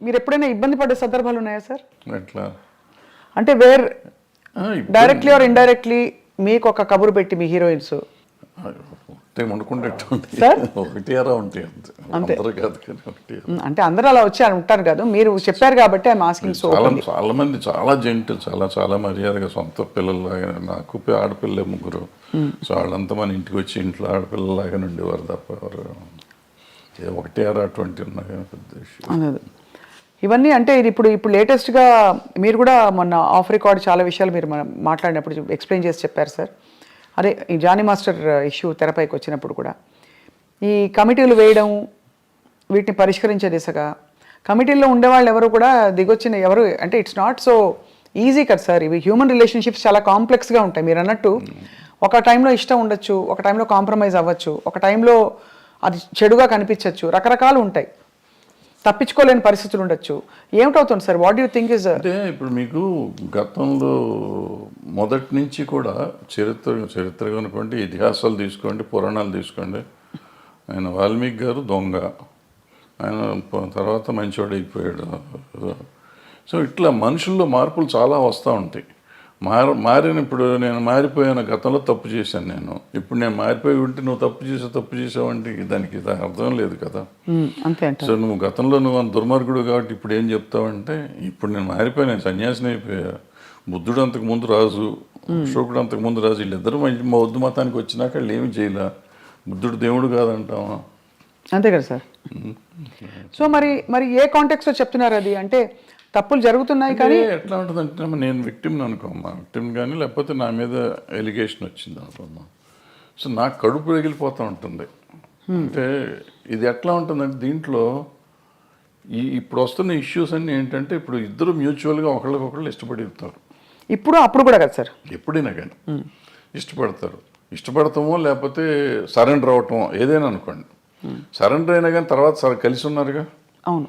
మీరు ఎప్పుడైనా ఇబ్బంది పడ్డ సందర్భాలు ఉన్నాయా సార్? ఎట్లా? అంటే వేర్ ఆ, డైరెక్ట్లీ ఆర్ ఇండైరెక్ట్లీ మీకు ఒక కబురు పెట్టి మీ హీరోయిన్స్? అంటే అందరూ అలా వచ్చి ఉంటారు కదా. మీరు చెప్పారు కాబట్టి ఐఎమ్ ఆస్కింగ్ సో చాలా చాలా మంది చాలా జంటు చాలా చాలా మర్యాదగా సొంత పిల్లల్లాగా నాకు ఆడపిల్లే ముగ్గురు. సో వాళ్ళంతా మన ఇంటికి వచ్చి ఇంట్లో ఆడపిల్లలాగా ఉండేవారు తప్ప ఎవరు ఒకటి అటువంటి ఉన్నా కానీ పెద్ద issue. ఇవన్నీ అంటే ఇది ఇప్పుడు ఇప్పుడు లేటెస్ట్గా మీరు కూడా మొన్న ఆఫ్ రికార్డ్ చాలా విషయాలు మీరు మనం మాట్లాడినప్పుడు ఎక్స్ప్లెయిన్ చేసి చెప్పారు సార్. అదే ఈ జానీ మాస్టర్ ఇష్యూ తెరపైకి వచ్చినప్పుడు కూడా. ఈ కమిటీలు వేయడం వీటిని పరిష్కరించే దిశగా కమిటీల్లో ఉండేవాళ్ళు ఎవరు కూడా దిగొచ్చిన ఎవరు అంటే ఇట్స్ నాట్ సో ఈజీ కదా సార్. ఇవి హ్యూమన్ రిలేషన్షిప్స్ చాలా కాంప్లెక్స్గా ఉంటాయి. మీరు అన్నట్టు ఒక టైంలో ఇష్టం ఉండొచ్చు ఒక టైంలో కాంప్రమైజ్ అవ్వచ్చు ఒక టైంలో అది చెడుగా కనిపించవచ్చు రకరకాలు ఉంటాయి. తప్పించుకోలేని పరిస్థితులు ఉండొచ్చు. ఏమిటవుతుంది sir? What you think is అంటే ఇప్పుడు మీకు గతంలో మొదటి నుంచి కూడా చరిత్ర చరిత్ర కనుకోండి ఇతిహాసాలు తీసుకోండి పురాణాలు తీసుకోండి. ఆయన వాల్మీకి గారు దొంగ. ఆయన తర్వాత మంచివాడు అయిపోయాడు సో ఇట్లా మనుషుల్లో మార్పులు చాలా వస్తూ ఉంటాయి. మార మారిన ఇప్పుడు నేను మారిపోయాను గతంలో తప్పు చేశాను నేను. ఇప్పుడు నేను మారిపోయి ఉంటే నువ్వు తప్పు చేసావు తప్పు చేసావు అంటే దానికి దాని అర్థం లేదు కదా. సో నువ్వు గతంలో నువ్వు అంత దుర్మార్గుడు కాబట్టి ఇప్పుడు ఏం చెప్తావంటే ఇప్పుడు నేను మారిపోయాను నేను సన్యాసిని అయిపోయా. బుద్ధుడు అంతకు ముందు రాజు అశోకుడు అంతకు ముందు రాజు వీళ్ళిద్దరూ మంచి బౌద్ధ మతానికి వచ్చినాక వాళ్ళు ఏమి చేయలే. బుద్ధుడు దేవుడు కాదంటావా? అంతే కదా సార్. సో మరి మరి ఏ కాంటెక్స్లో చెప్తున్నారు అది? అంటే తప్పులు జరుగుతున్నాయి కానీ ఎట్లా ఉంటుందంటే నేను విక్టిమ్ అనుకోమ్మా. విక్టిమ్ కానీ లేకపోతే నా మీద ఎలిగేషన్ వచ్చింది అనుకోమ్మా. సో నాకు కడుపు రగిలిపోతూ ఉంటుంది. అంటే ఇది ఎట్లా ఉంటుందంటే దీంట్లో ఈ ఇప్పుడు వస్తున్న ఇష్యూస్ అన్నీ ఏంటంటే ఇప్పుడు ఇద్దరు మ్యూచువల్గా ఒకళ్ళకొకళ్ళు ఇష్టపడి ఇస్తారు ఇప్పుడు అప్పుడు కూడా కదా సార్? ఎప్పుడైనా కానీ ఇష్టపడతారు. ఇష్టపడతామో లేకపోతే సరెండర్ అవటమో ఏదైనా అనుకోండి. సరెండర్ అయినా కానీ తర్వాత సరే కలిసి ఉన్నారుగా? అవును.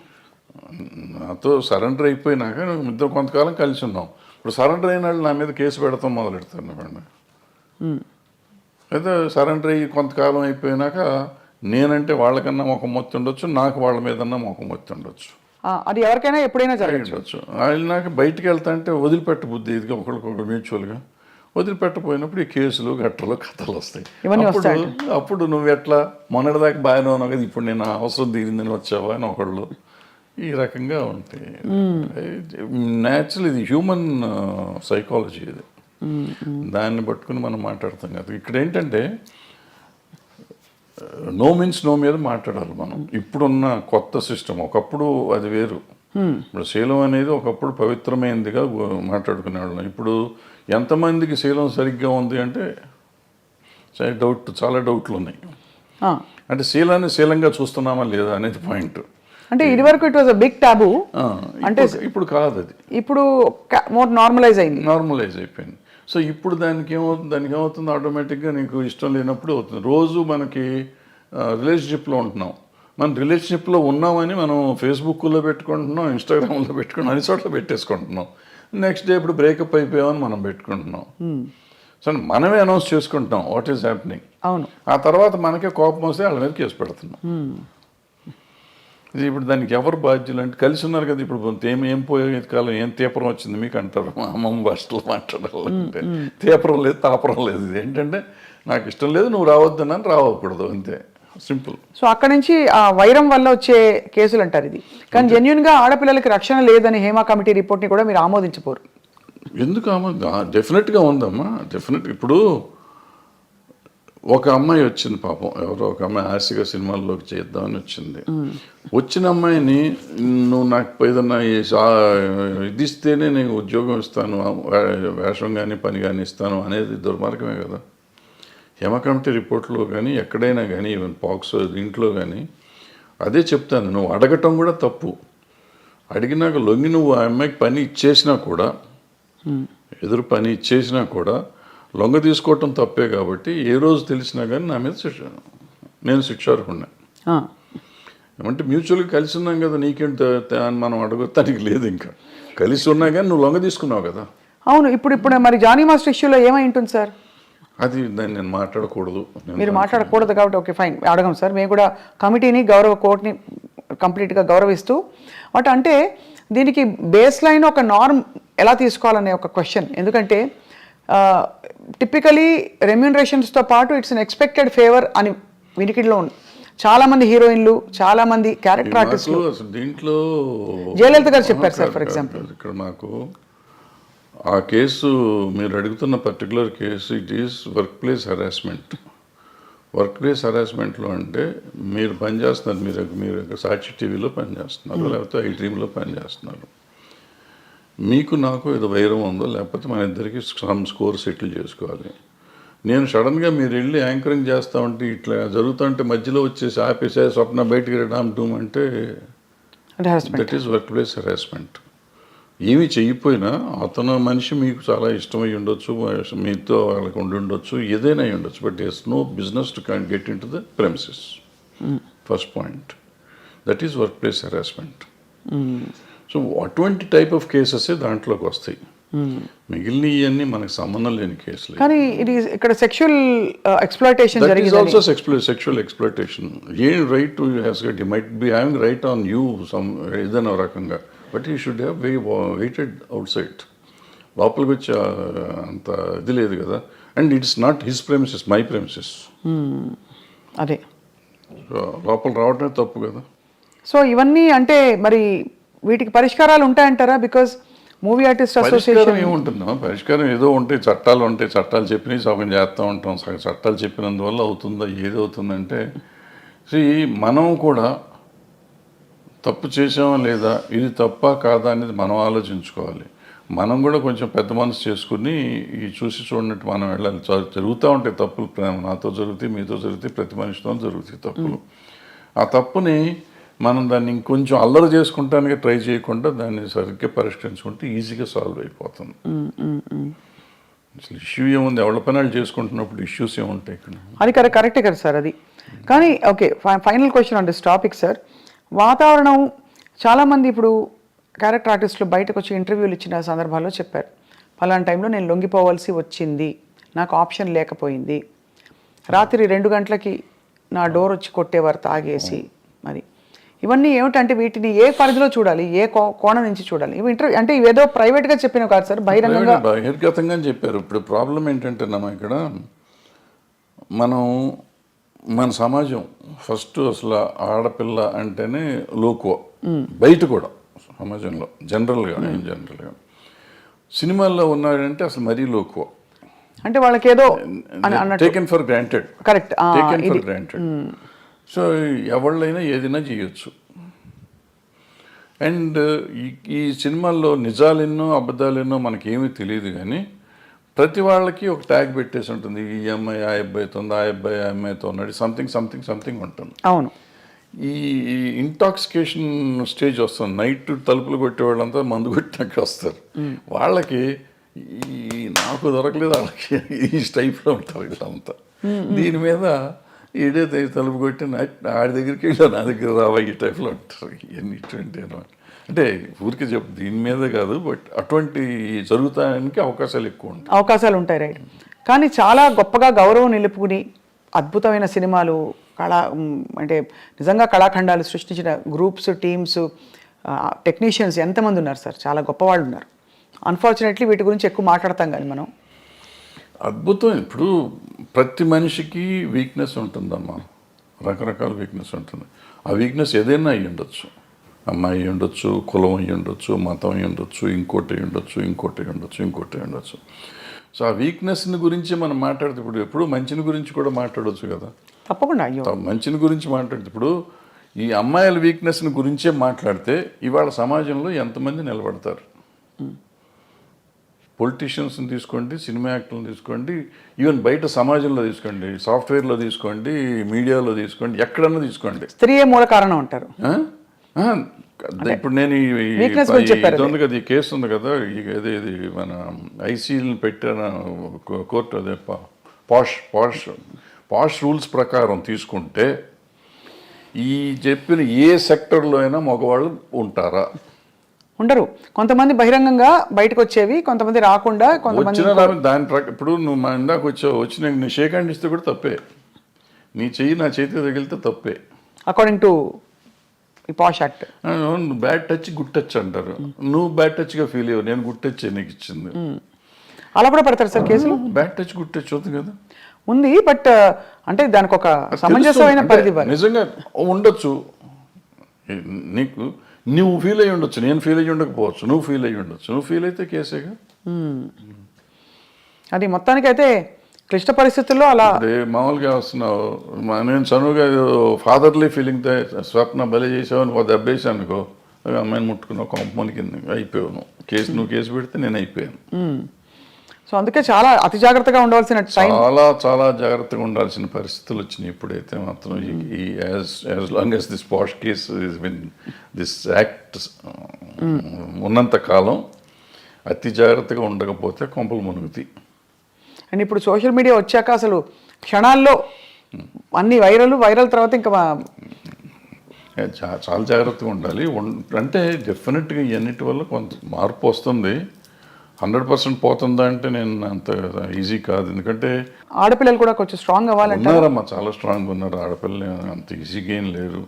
నాతో సరెండర్ అయిపోయినాక ఇద్దరు కొంతకాలం కలిసి ఉన్నాం ఇప్పుడు సరెండర్ అయిన వాళ్ళు నా మీద కేసు పెడతాం మొదలు పెడతారు చెప్పండి అయితే సరెండర్ అయ్యి కొంతకాలం అయిపోయినాక నేనంటే వాళ్ళకన్నా మొఖం మొత్తి ఉండొచ్చు నాకు వాళ్ళ మీదన్నా మొఖం మొత్తి ఉండొచ్చు. అది ఎవరికైనా ఎప్పుడైనా జరగచ్చు. ఉండొచ్చు. వెళ్ళినాక బయటికి వెళ్తా అంటే వదిలిపెట్ట బుద్ధి ఇదిగా ఒకరికొకరు మ్యూచువల్గా. వదిలిపెట్టపోయినప్పుడు ఈ కేసులు గట్టలు కథలు వస్తాయి. అప్పుడు నువ్వు ఎట్లా మొన్నటిదాకా బాగానే ఉన్నావు కదా ఇప్పుడు నేను అవసరం తీరిందని వచ్చావా అని ఒకళ్ళు. ఈ రకంగా ఉంటాయి న్యాచురల్ ఇది హ్యూమన్ సైకాలజీ ఇది. దాన్ని పట్టుకుని మనం మాట్లాడతాం కదా. ఇక్కడ ఏంటంటే నో మీన్స్ నో మీద మాట్లాడాలి మనం. ఇప్పుడున్న కొత్త సిస్టమ్ ఒకప్పుడు అది వేరు. ఇప్పుడు శీలం అనేది ఒకప్పుడు పవిత్రమైనదిగా మాట్లాడుకునేవాళ్ళం ఇప్పుడు ఎంతమందికి శీలం సరిగ్గా ఉంది అంటే డౌట్ చాలా డౌట్లు ఉన్నాయి అంటే శీలాన్ని శీలంగా చూస్తున్నామా లేదా అనేది పాయింట్. అంటే ఇదివరకు it was a big taboo అంటే ఇప్పుడు కాదు అది. ఇప్పుడు మోర్ నార్మలైజ్ అయింది. నార్మలైజ్ అయిపోయింది. సో ఇప్పుడు దానికి ఏమవుతుంది దానికి ఏమవుతుంది? ఆటోమేటిక్గా నీకు ఇష్టం లేనప్పుడు అవుతుంది. రోజు మనకి రిలేషన్షిప్లో ఉంటున్నాం. మనం రిలేషన్షిప్లో ఉన్నామని మనం ఫేస్బుక్లో పెట్టుకుంటున్నాం ఇన్స్టాగ్రామ్లో పెట్టుకుంటున్నాం అన్ని చోట్ల పెట్టేసుకుంటున్నాం. నెక్స్ట్ డే ఇప్పుడు బ్రేకప్ అయిపోయామని మనం పెట్టుకుంటున్నాం. సో మనమే అనౌన్స్ చేసుకుంటాం వాట్ ఈస్ హ్యాపెనింగ్ అవును. ఆ తర్వాత మనకే కోపం వస్తే వాళ్ళ మీద కేసు పెడుతున్నాం. ఇది ఇప్పుడు దానికి ఎవరు బాధ్యులు అంటే కలిసి ఉన్నారు కదా ఇప్పుడు ఏం ఏం పోయే కాలం ఏం తీపరం వచ్చింది మీకు అంటారు. మా అమ్మమ్మ భాషలో మాట్లాడాలంటే తీపరం లేదు తాపరం లేదు. ఇది ఏంటంటే నాకు ఇష్టం లేదు నువ్వు రావద్దనని రావకూడదు అంతే. సింపుల్. సో అక్కడ నుంచి ఆ వైరం వల్ల వచ్చే కేసులు అంటారు ఇది. కానీ జెన్యున్గా ఆడపిల్లలకి రక్షణ లేదని హేమా కమిటీ రిపోర్ట్ని కూడా మీరు ఆమోదించపోరు ఎందుకు అమ్మ డెఫినెట్గా ఉందమ్మా. డెఫినెట్ ఇప్పుడు ఒక అమ్మాయి వచ్చింది పాపం. ఎవరో ఒక అమ్మాయి ఆశగా సినిమాల్లోకి చేద్దామని వచ్చింది. వచ్చిన అమ్మాయిని నువ్వు నాకు ఏదన్నా ఇది ఇస్తేనే నేను ఉద్యోగం ఇస్తాను వేషం కానీ పని కానీ ఇస్తాను అనేది దుర్మార్గమే కదా. హేమ కమిటీ రిపోర్ట్లో కానీ ఎక్కడైనా కానీ ఈవెన్ పాక్స్ దీంట్లో కానీ అదే చెప్తాను. నువ్వు అడగటం కూడా తప్పు. అడిగినాక లొంగి నువ్వు ఆ అమ్మాయికి పని ఇచ్చేసినా కూడా ఎదురు పని ఇచ్చేసినా కూడా లొంగ తీసుకోవటం తప్పే కాబట్టి ఏ రోజు తెలిసినా కానీ నా మీద శిక్ష నేను శిక్షార్హుడిని ఆ, ఏమంటే మ్యూచువల్గా కలిసి ఉన్నాం కదా నీకేంటి అని మనం అడగటానికి లేదు ఇంకా. కలిసి ఉన్నా కానీ నువ్వు లొంగ తీసుకున్నావు కదా. అవును ఇప్పుడు ఇప్పుడు మరి జానీ మాస్టర్ ఇష్యూలో ఏమై ఉంటుంది సార్? అది దాన్ని నేను మాట్లాడకూడదు. మీరు మాట్లాడకూడదు కాబట్టి ఓకే ఫైన్. అడగం సార్. మేము కూడా కమిటీని గౌరవ కోర్టుని కంప్లీట్గా గౌరవిస్తూ బట్ అంటే దీనికి బేస్ లైన్ ఒక నార్మ్ ఎలా తీసుకోవాలనే ఒక క్వశ్చన్. ఎందుకంటే టిపికలీ రెమ్యూనరేషన్స్తో పాటు ఇట్స్ అన్ ఎక్స్పెక్టెడ్ ఫేవర్ అని వినికిడిలో ఉంది. చాలామంది హీరోయిన్లు చాలామంది క్యారెక్టర్ ఆర్టిస్టులు దీంట్లో జయలలిత గారు చెప్పారు సార్, example. కాదు. ఇక్కడ నాకు ఆ కేసు మీరు అడుగుతున్న particular case it is work place harassment work place హెరాస్మెంట్లో అంటే మీరు పనిచేస్తున్నారు మీరు మీరు సాక్షి టీవీలో పనిచేస్తున్నారు లేకపోతే ఐ డ్రీమ్లో పనిచేస్తున్నారు. మీకు నాకు ఏదో వైరం ఉందో లేకపోతే మన ఇద్దరికి సమ్ స్కోర్ సెటిల్ చేసుకోవాలి. నేను సడన్గా మీరు వెళ్ళి యాంకరింగ్ చేస్తా ఉంటే ఇట్లా జరుగుతుంటే మధ్యలో వచ్చేసి ఆపేసే స్వప్న బయటికి రామ్ డూమ్ అంటే that is work place harassment ఏమి చెయ్యిపోయినా అతను మనిషి మీకు చాలా ఇష్టమై ఉండొచ్చు మీతో వాళ్ళకి ఉండి ఉండొచ్చు ఏదైనా ఉండొచ్చు. But is no business to can get in to the premises first point that is work place harassment so అటువంటి టైప్ ఆఫ్ కేసెస్ దాంట్లోకి వస్తాయి. మిగిలిన ఇవన్నీ మనకు సంబంధం లేని కేసులు కానీ ఇది ఇక్కడ సెక్షువల్ ఎక్స్ప్లాయిటేషన్ జరిగింది ఆల్సో సెక్షువల్ ఎక్స్ప్లోటేషన్ ఏం right to has got might be having right on you some ఏదైనా రకంగా. But you should have way waited out side లోపలికి వచ్చి ఆ, అంత ఇది లేదు కదా. And it's not his premises my premises అదే. లోపల రావడమే తప్పు కదా. సో ఇవన్నీ అంటే మరి వీటికి పరిష్కారాలు ఉంటాయంటారా? బికాజ్ మూవీ ఆర్టిస్ట్ అసోసియేషన్ ఏముంటుందో? పరిష్కారం ఏదో ఉంటాయి చట్టాలు ఉంటాయి చట్టాలు చెప్పినవి సగం చేస్తూ ఉంటాం. సగం చట్టాలు చెప్పినందువల్ల అవుతుందా ఏది అవుతుందంటే see మనం కూడా తప్పు చేసామా లేదా? ఇది తప్ప కాదా అనేది మనం ఆలోచించుకోవాలి. మనం కూడా కొంచెం పెద్ద మనసు చేసుకుని ఈ చూసి చూడనట్టు మనం వెళ్ళాలి. జరుగుతూ ఉంటాయి తప్పులు ప్రేమ నాతో జరుగుతాయి మీతో జరుగుతాయి ప్రతి మనిషితో జరుగుతాయి తప్పులు. ఆ తప్పుని మనం దాన్ని ఇంకొంచెం అల్లరి చేసుకుంటానికి ట్రై చేయకుండా దాన్ని సరిగ్గా పరిష్కరించుకుంటే ఈజీగా సాల్వ్ అయిపోతుంది. అసలు ఇష్యూ ఏముంది? ఎవరి పని వాళ్ళు చేసుకుంటున్నప్పుడు ఇష్యూస్ ఏముంటాయి ఇక్కడ? అది కరెక్ట్ కరెక్టే కదా సార్ అది. కానీ okay final question on this topic sir. వాతావరణం చాలామంది ఇప్పుడు క్యారెక్టర్ ఆర్టిస్టులు బయటకు వచ్చి ఇంటర్వ్యూలు ఇచ్చిన సందర్భాల్లో చెప్పారు. ఫలానా టైంలో నేను లొంగిపోవాల్సి వచ్చింది. నాకు ఆప్షన్ లేకపోయింది. రాత్రి రెండు గంటలకి నా డోర్ వచ్చి కొట్టేవారు తాగేసి మరి. ఇవన్నీ ఏమిటంటే వీటిని ఏ పరిధిలో చూడాలి? ఏ కోణం నుంచి చూడాలి? ఇవి ఇంటర్వ్యూ అంటే ఇవేదో ప్రైవేట్గా చెప్పినవి కాదు సార్ బహిరంగంగా. బహిర్గతంగా చెప్పారు. ఇప్పుడు ప్రాబ్లం ఏంటంటే నమ్మ ఇక్కడ మనం మన సమాజం ఫస్ట్ అసలు ఆడపిల్ల అంటేనే లోకువ. బయట కూడా సమాజంలో జనరల్గా జనరల్గా. సినిమాల్లో ఉన్నాడంటే అసలు మరీ లోకువ. అంటే వాళ్ళకి ఏదో taken for granted correct. Taken for granted so ఎవళ్ళైనా ఏదైనా చేయొచ్చు. అండ్ ఈ సినిమాల్లో నిజాలెన్నో అబద్ధాలెన్నో మనకేమీ తెలియదు కానీ ప్రతి వాళ్ళకి ఒక ట్యాగ్ పెట్టేసి ఉంటుంది. ఈ అమ్మాయి ఆ అబ్బాయితో ఆ అబ్బాయి ఆ అమ్మాయితో ఉన్నాడు సంథింగ్ సంథింగ్ సంథింగ్ ఉంటుంది. అవును. ఈ ఇంటాక్సికేషన్ స్టేజ్ వస్తుంది. నైట్ తలుపులు కొట్టే వాళ్ళంతా మందు కొట్టినాక వస్తారు. వాళ్ళకి ఈ నాకు దొరకలేదు వాళ్ళకి ఈ టైప్లో ఉంటారు వీళ్ళంతా. దీని మీద ఈడే తలుపు కొట్టి ఆడి దగ్గరికి వెళ్ళా నా దగ్గర రావా ఈ టైప్లో ఉంటారు. ఇవన్నీ ఇటువంటి అనమాట అంటే ఊరికే చెప్పు దీని మీద కాదు బట్ అటువంటి జరుగుతానికి అవకాశాలు ఎక్కువ ఉంటాయి. అవకాశాలు ఉంటాయి రైట్ కానీ చాలా గొప్పగా గౌరవం నిలుపుకుని అద్భుతమైన సినిమాలు కళా అంటే నిజంగా కళాఖండాలు సృష్టించిన గ్రూప్స్ టీమ్స్ టెక్నీషియన్స్ ఎంతమంది ఉన్నారు సార్? చాలా గొప్పవాళ్ళు ఉన్నారు. అన్ఫార్చునేట్లీ వీటి గురించి ఎక్కువ మాట్లాడతాం కానీ మనం. అద్భుతం ఇప్పుడు ప్రతి మనిషికి వీక్నెస్ ఉంటుందమ్మా. రకరకాల వీక్నెస్ ఉంటుంది. ఆ వీక్నెస్ ఏదైనా అయ్యి ఉండొచ్చు. అమ్మాయి ఉండొచ్చు కులం అయి ఉండొచ్చు మతం అయి ఉండొచ్చు ఇంకోటి ఉండొచ్చు ఇంకోటి ఉండొచ్చు ఇంకోటి ఉండొచ్చు. సో ఆ వీక్నెస్ని గురించి మనం మాట్లాడితే ఇప్పుడు ఎప్పుడు మంచిని గురించి కూడా మాట్లాడవచ్చు కదా. తప్పకుండా అయ్యో. మంచిని గురించి మాట్లాడితే ఇప్పుడు ఈ అమ్మాయిల వీక్నెస్ని గురించే మాట్లాడితే ఇవాళ సమాజంలో ఎంతమంది నిలబడతారు? పొలిటీషియన్స్ని తీసుకోండి సినిమా యాక్టర్లు తీసుకోండి ఈవెన్ బయట సమాజంలో తీసుకోండి సాఫ్ట్వేర్లో తీసుకోండి మీడియాలో తీసుకోండి ఎక్కడన్నా తీసుకోండి. స్త్రీయే మూల కారణం అంటారు? ఇప్పుడు నేను ఇది ఉంది కదా ఈ కేసు ఉంది కదా ఇది ఇది మన ఐసీఎల్ని పెట్టిన కోర్టు అదే పాష్ పాష్ పాష్ రూల్స్ ప్రకారం తీసుకుంటే ఈ చెప్పిన ఏ సెక్టర్లో అయినా మగవాళ్ళు ఉంటారా? ఉండరు. కొంతమంది బహిరంగంగా బయటకు వచ్చేవి కొంతమంది రాకుండా కొంతమంది వచ్చిన దాని ఇప్పుడు నువ్వు మా ఇందాక వచ్చావు వచ్చి నేను షేక్ హ్యాండ్ ఇస్తే కూడా తప్పే. నీ చెయ్యి నా చేతికి తగిలితే తప్పే. According to POSH act. Bad touch good touch అంటారు. నువ్వు బ్యాడ్ టచ్గా ఫీల్ అయ్యావు నేను గుడ్ టచ్ నీకు ఇచ్చింది? అలా కూడా పెడతారు సార్ కేసులు? బ్యాడ్ టచ్ గుడ్ టచ్ అవుతుంది కదా. ఉంది బట్ అంటే దానికి ఒక సమంజసమైన. పరిధి నిజంగా ఉండొచ్చు. నీకు నువ్వు ఫీల్ అయ్యి ఉండొచ్చు నేను ఫీల్ అయ్యి ఉండకపోవచ్చు. నువ్వు ఫీల్ అయ్యి ఉండొచ్చు. నువ్వు ఫీల్ అయితే కేసేగా? అది మొత్తానికైతే క్లిష్ట పరిస్థితుల్లో అలా అదే మామూలుగా వస్తున్నావు. నేను చనువుగా ఫాదర్లీ ఫీలింగ్ స్వప్న బలి చేసావు అని ఒక దెబ్బేసి అనుకో అమ్మాయిని ముట్టుకున్నావు కొంపమని కింద అయిపోయావు నువ్వు. కేసు నువ్వు కేసు పెడితే నేను అయిపోయాను. సో అందుకే చాలా అతి జాగ్రత్తగా ఉండవలసిన టైం చాలా చాలా జాగ్రత్తగా ఉండాల్సిన పరిస్థితులు వచ్చినాయి ఇప్పుడైతే మాత్రం. ఈ as as long as this POSH case been this act ఉన్నంత కాలం అతి జాగ్రత్తగా ఉండకపోతే కొంపలు మునుగుతాయి. అండ్ ఇప్పుడు సోషల్ మీడియా వచ్చాక అసలు క్షణాల్లో అన్ని వైరల్ వైరల్ తర్వాత ఇంకా మా- ఏ, చా- చాలా జాగ్రత్తగా ఉండాలి. ఉన్- అంటే డెఫినెట్గా ఇవన్నిటి వల్ల కొంత మార్పు వస్తుంది. హండ్రెడ్ పర్సెంట్ పోతుందా అంటే నేను అంత ఈజీ కాదు. ఎందుకంటే ఆడపిల్లలు కూడా కొంచెం స్ట్రాంగ్ అవ్వాలంటే ఉన్నారమ్మా చాలా స్ట్రాంగ్ ఉన్నారు. ఆడపిల్లలు అంత ఈజీగా ఏం లేరు.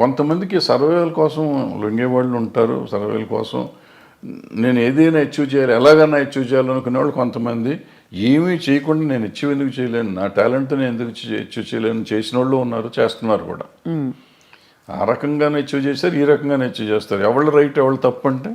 కొంతమందికి సర్వేల కోసం లొంగే వాళ్ళు ఉంటారు. సర్వేల కోసం నేను ఏదైనా అచీవ్ చేయాలి ఎలాగైనా అచీవ్ చేయాలనుకునే వాళ్ళు కొంతమంది. ఏమీ చేయకుండా నేను అచీవ్ ఎందుకు చేయలేను? నా టాలెంట్తో నేను ఎందుకు అచీవ్ చేయలేను? చేసిన వాళ్ళు ఉన్నారు చేస్తున్నారు కూడా. ఆ రకంగానే అచీవ్ చేస్తారు ఈ రకంగానే అచీవ్ చేస్తారు. ఎవళ్ళు రైట్ ఎవళ్ళు తప్పు అంటే?